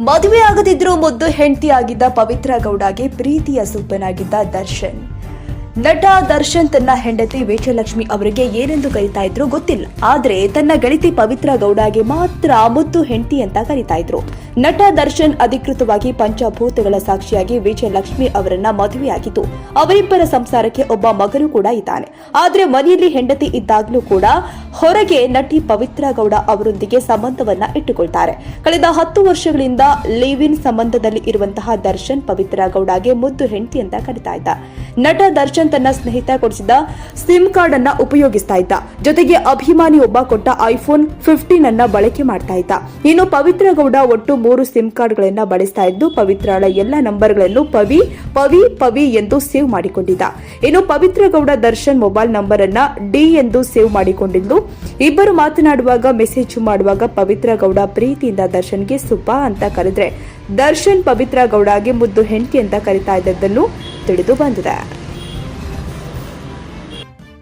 ಮದುವೆ ಆಗದಿದ್ರೂ ಮುದ್ದು ಹೆಂಡತಿಯಾಗಿದ್ದ ಪವಿತ್ರ ಗೌಡಗೆ ಪ್ರೀತಿಯ ಸೂಪನಾಗಿದ್ದ ದರ್ಶನ್. ನಟ ದರ್ಶನ್ ತನ್ನ ಹೆಂಡತಿ ವಿಜಯಲಕ್ಷ್ಮಿ ಅವರಿಗೆ ಏನೆಂದು ಕರಿತಾ ಇದ್ರು ಗೊತ್ತಿಲ್ಲ. ಆದ್ರೆ ತನ್ನ ಗೆಳತಿ ಪವಿತ್ರ ಗೌಡಗೆ ಮಾತ್ರ ಮುದ್ದು ಹೆಂಡತಿ ಅಂತ ಕರಿತಾ ಇದ್ರು. ನಟ ದರ್ಶನ್ ಅಧಿಕೃತವಾಗಿ ಪಂಚಭೂತಗಳ ಸಾಕ್ಷಿಯಾಗಿ ವಿಜಯಲಕ್ಷ್ಮಿ ಅವರನ್ನ ಮದುವೆಯಾಗಿತ್ತು. ಅವರಿಬ್ಬರ ಸಂಸಾರಕ್ಕೆ ಒಬ್ಬ ಮಗನು ಕೂಡ ಇದ್ದಾನೆ. ಆದ್ರೆ ಮನೆಯಲ್ಲಿ ಹೆಂಡತಿ ಇದ್ದಾಗಲೂ ಕೂಡ ಹೊರಗೆ ನಟಿ ಪವಿತ್ರ ಗೌಡ ಅವರೊಂದಿಗೆ ಸಂಬಂಧವನ್ನ ಇಟ್ಟುಕೊಳ್ತಾರೆ. ಕಳೆದ ಹತ್ತು ವರ್ಷಗಳಿಂದ ಲಿವ್ ಇನ್ ಸಂಬಂಧದಲ್ಲಿ ಇರುವಂತಹ ದರ್ಶನ್ ಪವಿತ್ರ ಗೌಡಗೆ ಮುದ್ದು ಹೆಂಡತಿ ಅಂತ ಕರಿತಾ ಇದ್ದ. ನಟ ದರ್ಶನ್ ತನ್ನ ಸ್ನೇಹಿತ ಕೊಡಿಸಿದ ಸಿಮ್ ಕಾರ್ಡ್ ಅನ್ನ ಉಪಯೋಗಿಸ್ತಾ ಇದ್ದ. ಜೊತೆಗೆ ಅಭಿಮಾನಿ ಒಬ್ಬ ಕೊಟ್ಟ ಐಫೋನ್ ಫಿಫ್ಟೀನ್ ಅನ್ನ ಬಳಕೆ ಮಾಡ್ತಾ ಇದ್ದ. ಇನ್ನು ಪವಿತ್ರ ಗೌಡ ಒಟ್ಟು ಮೂರು ಸಿಮ್ ಕಾರ್ಡ್ಗಳನ್ನ ಬಳಸ್ತಾ ಇದ್ದು, ಪವಿತ್ರಳ ಎಲ್ಲ ನಂಬರ್ಗಳನ್ನು ಪವಿ ಪವಿ ಪವಿ ಎಂದು ಸೇವ್ ಮಾಡಿಕೊಂಡಿದ್ದ. ಇನ್ನು ಪವಿತ್ರ ಗೌಡ ದರ್ಶನ್ ಮೊಬೈಲ್ ನಂಬರ್ ಅನ್ನ ಡಿ ಎಂದು ಸೇವ್ ಮಾಡಿಕೊಂಡಿದ್ದು ಇಬ್ಬರು ಮಾತನಾಡುವಾಗ, ಮೆಸೇಜ್ ಮಾಡುವಾಗ ಪವಿತ್ರ ಗೌಡ ಪ್ರೀತಿಯಿಂದ ದರ್ಶನ್ಗೆ ಸುಬ್ಬ ಅಂತ ಕರೆದ್ರೆ ದರ್ಶನ್ ಪವಿತ್ರ ಗೌಡಗೆ ಮುದ್ದು ಹೆಂಡತಿ ಅಂತ ಕರಿತಾ ಇದ್ದದ್ದನ್ನು ತಿಳಿದು ಬಂದಿದೆ.